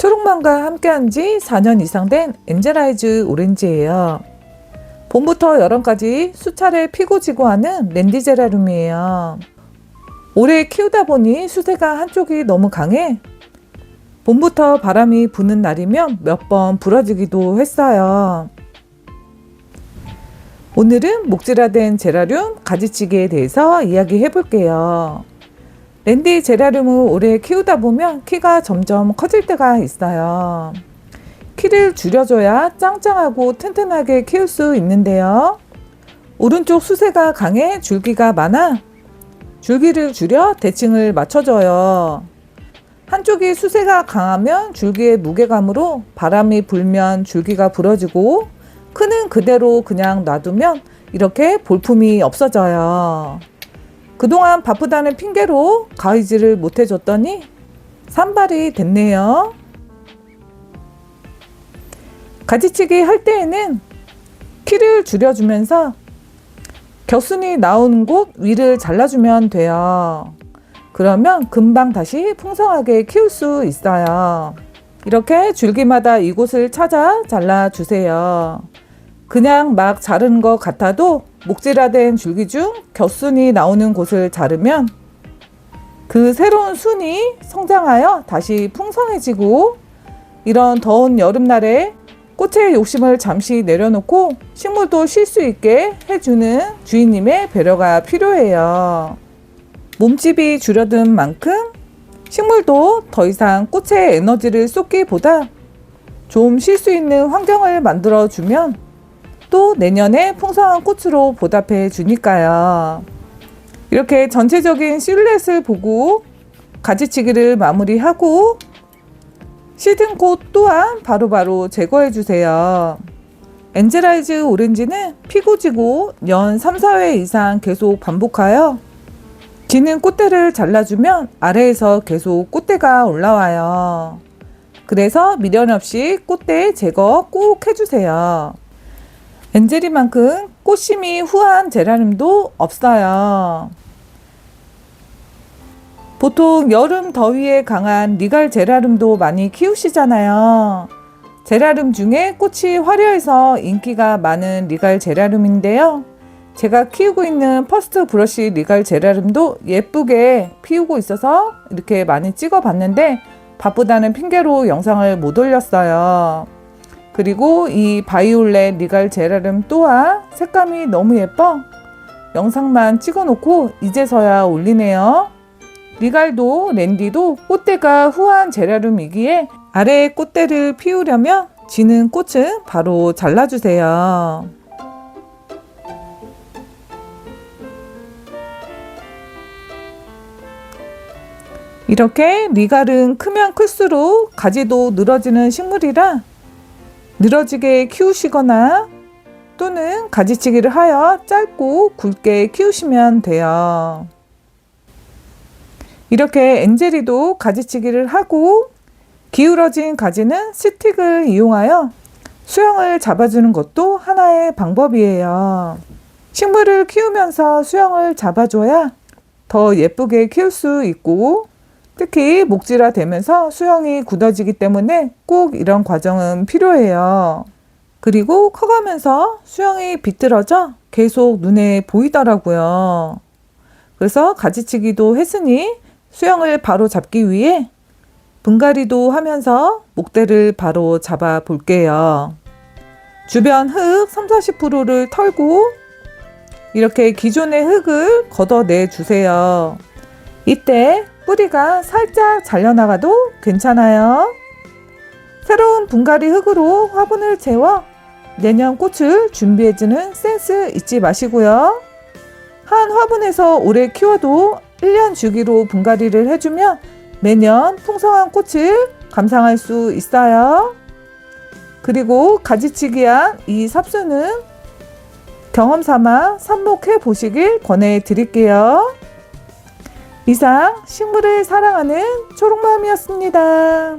초록만과 함께한 지 4년 이상 된 엔젤라이즈 오렌지예요. 봄부터 여름까지 수차례 피고 지고 하는 랜디제라룸이에요. 오래 키우다 보니 수세가 한쪽이 너무 강해 봄부터 바람이 부는 날이면 몇 번 부러지기도 했어요. 오늘은 목질화된 제라륨 가지치기에 대해서 이야기해 볼게요. 랜디 제라륨을 오래 키우다 보면 키가 점점 커질 때가 있어요. 키를 줄여줘야 짱짱하고 튼튼하게 키울 수 있는데요. 오른쪽 수세가 강해 줄기가 많아 줄기를 줄여 대칭을 맞춰줘요. 한쪽이 수세가 강하면 줄기의 무게감으로 바람이 불면 줄기가 부러지고 크는 그대로 그냥 놔두면 이렇게 볼품이 없어져요. 그동안 바쁘다는 핑계로 가위질을 못 해줬더니 산발이 됐네요. 가지치기 할 때에는 키를 줄여주면서 겨순이 나오는 곳 위를 잘라주면 돼요. 그러면 금방 다시 풍성하게 키울 수 있어요. 이렇게 줄기마다 이곳을 찾아 잘라주세요. 그냥 막 자른 것 같아도 목질화된 줄기 중 겹순이 나오는 곳을 자르면 그 새로운 순이 성장하여 다시 풍성해지고 이런 더운 여름날에 꽃의 욕심을 잠시 내려놓고 식물도 쉴 수 있게 해주는 주인님의 배려가 필요해요. 몸집이 줄어든 만큼 식물도 더 이상 꽃의 에너지를 쏟기보다 좀 쉴 수 있는 환경을 만들어주면 또 내년에 풍성한 꽃으로 보답해 주니까요. 이렇게 전체적인 실루엣을 보고 가지치기를 마무리하고 시든 꽃 또한 바로바로 제거해 주세요. 엔젤라이즈 오렌지는 피고 지고 연 3, 4회 이상 계속 반복하여 지는 꽃대를 잘라주면 아래에서 계속 꽃대가 올라와요. 그래서 미련 없이 꽃대 제거 꼭 해주세요. 엔젤이만큼 꽃심이 후한 제라늄도 없어요. 보통 여름 더위에 강한 리갈 제라늄도 많이 키우시잖아요. 제라늄 중에 꽃이 화려해서 인기가 많은 리갈 제라늄인데요. 제가 키우고 있는 퍼스트 브러쉬 리갈 제라늄도 예쁘게 피우고 있어서 이렇게 많이 찍어 봤는데 바쁘다는 핑계로 영상을 못 올렸어요. 그리고 이 바이올렛 리갈 제라늄 또한 색감이 너무 예뻐 영상만 찍어 놓고 이제서야 올리네요. 리갈도 랜디도 꽃대가 후한 제라늄이기에 아래의 꽃대를 피우려면 지는 꽃은 바로 잘라주세요. 이렇게 리갈은 크면 클수록 가지도 늘어지는 식물이라 늘어지게 키우시거나 또는 가지치기를 하여 짧고 굵게 키우시면 돼요. 이렇게 엔젤이도 가지치기를 하고 기울어진 가지는 스틱을 이용하여 수영을 잡아주는 것도 하나의 방법이에요. 식물을 키우면서 수영을 잡아줘야 더 예쁘게 키울 수 있고 특히 목질화 되면서 수영이 굳어지기 때문에 꼭 이런 과정은 필요해요. 그리고 커가면서 수영이 비틀어져 계속 눈에 보이더라고요. 그래서 가지치기도 했으니 수영을 바로 잡기 위해 분갈이도 하면서 목대를 바로 잡아 볼게요. 주변 흙 3, 40%를 털고 이렇게 기존의 흙을 걷어내 주세요. 이때 뿌리가 살짝 잘려나가도 괜찮아요. 새로운 분갈이 흙으로 화분을 채워 내년 꽃을 준비해주는 센스 잊지 마시고요. 한 화분에서 오래 키워도 1년 주기로 분갈이를 해주면 매년 풍성한 꽃을 감상할 수 있어요. 그리고 가지치기한 이 삽수는 경험 삼아 삽목해 보시길 권해 드릴게요. 이상 식물을 사랑하는 초록맘이었습니다.